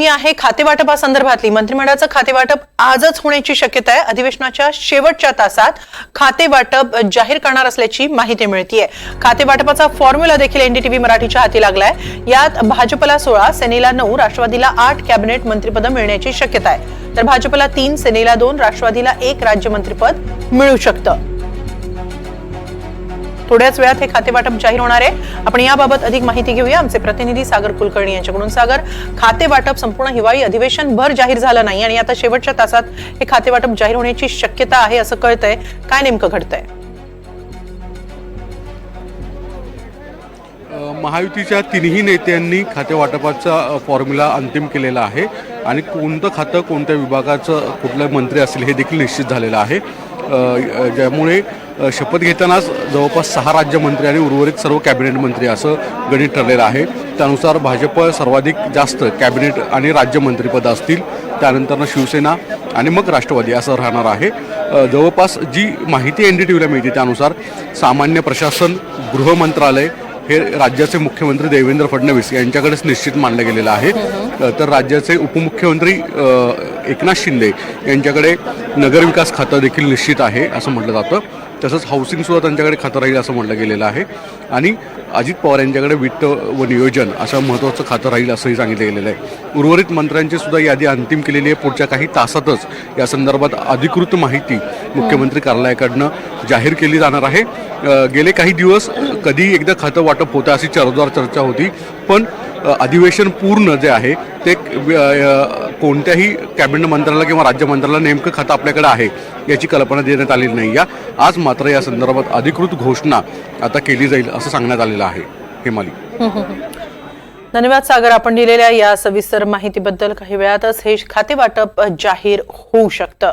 मी आहे खातेवाटपासंदर्भातली मंत्रिमंडळाचं खातेवाटप आजच होण्याची शक्यता आहे. अधिवेशनाच्या शेवटच्या तासात खातेवाटप जाहीर करणार असल्याची माहिती मिळतीये. खातेवाटपाचा फॉर्म्युला देखील एनडीटीव्ही मराठीच्या हाती लागलाय. यात भाजपला सोळा सेनेला नऊ राष्ट्रवादीला आठ कॅबिनेट मंत्रिपदं मिळण्याची शक्यता आहे. तर भाजपला तीन सेनेला दोन राष्ट्रवादीला एक राज्यमंत्रीपद मिळू शकतं. थोड्याच वेळात हे खातेवाटप जाहीर होणार आहे. आपण याबाबत अधिक माहिती घेऊया. आमचे प्रतिनिधी सागर कुलकर्णी यांच्याकडून. सागर खातेवाटप संपूर्ण हिवाळी अधिवेशन भर जाहीर झालं नाही आणि आता शेवटच्या तासात हे खातेवाटप जाहीर होण्याची शक्यता आहे असं कळतंय. काय नेमकं घडतंय? महायुतीच्या तिन्ही नेत्यांनी खातेवाटपाचा फॉर्म्युला अंतिम केलेला आहे. आणि कोणतं खातं कोणत्या विभागाचं कुठलं मंत्री असेल हे देखील निश्चित झालेलं आहे. ज्यामुळे शपथ घेतानाच जवळपास सहा राज्यमंत्री आणि उर्वरित सर्व कॅबिनेट मंत्री असं गणित ठरलेलं आहे. त्यानुसार भाजप सर्वाधिक जास्त कॅबिनेट आणि राज्यमंत्रीपद असतील. त्यानंतरनं शिवसेना आणि मग राष्ट्रवादी असं राहणार आहे. जवळपास जी माहिती एन डी टी व्हीला मिळते त्यानुसार सामान्य प्रशासन गृह मंत्रालय हे राज्याचे मुख्यमंत्री देवेंद्र फडणवीस यांच्याकडेच निश्चित मानलं गेलेलं आहे. तर राज्याचे उपमुख्यमंत्री एकनाथ शिंदे यांच्याकडे नगरविकास खातं देखील निश्चित आहे असं म्हटलं जातं. तसंच हाऊसिंगसुद्धा त्यांच्याकडे खातं राहील असं म्हटलं गेलेलं आहे. आणि अजित पवार यांच्याकडे वित्त व नियोजन असं महत्त्वाचं खातं राहील असंही सांगितलं गेलेलं आहे. उर्वरित मंत्र्यांची सुद्धा यादी अंतिम केलेली आहे. पुढच्या काही तासातच या संदर्भात अधिकृत माहिती मुख्यमंत्री कार्यालयाकडनं जाहीर केली जाणार आहे. गेले काही दिवस कधी एकदा खातं वाटप होतं अशी चरदार चर्चा होती. पण अधिवेशन पूर्ण जे आहे ते कोणत्याही कॅबिनेट मंत्र्याला किंवा राज्यमंत्र्याला नेमकं खातं आपल्याकडे आहे याची कल्पना देण्यात आलेली नाही या आज मात्र या संदर्भात अधिकृत घोषणा आता केली जाईल असं सांगण्यात आलेलं आहे. हेमाली. धन्यवाद सागर. आपण दिलेल्या या सविस्तर माहितीबद्दल काही वेळातच हे खातेवाटप जाहीर होऊ शकतं.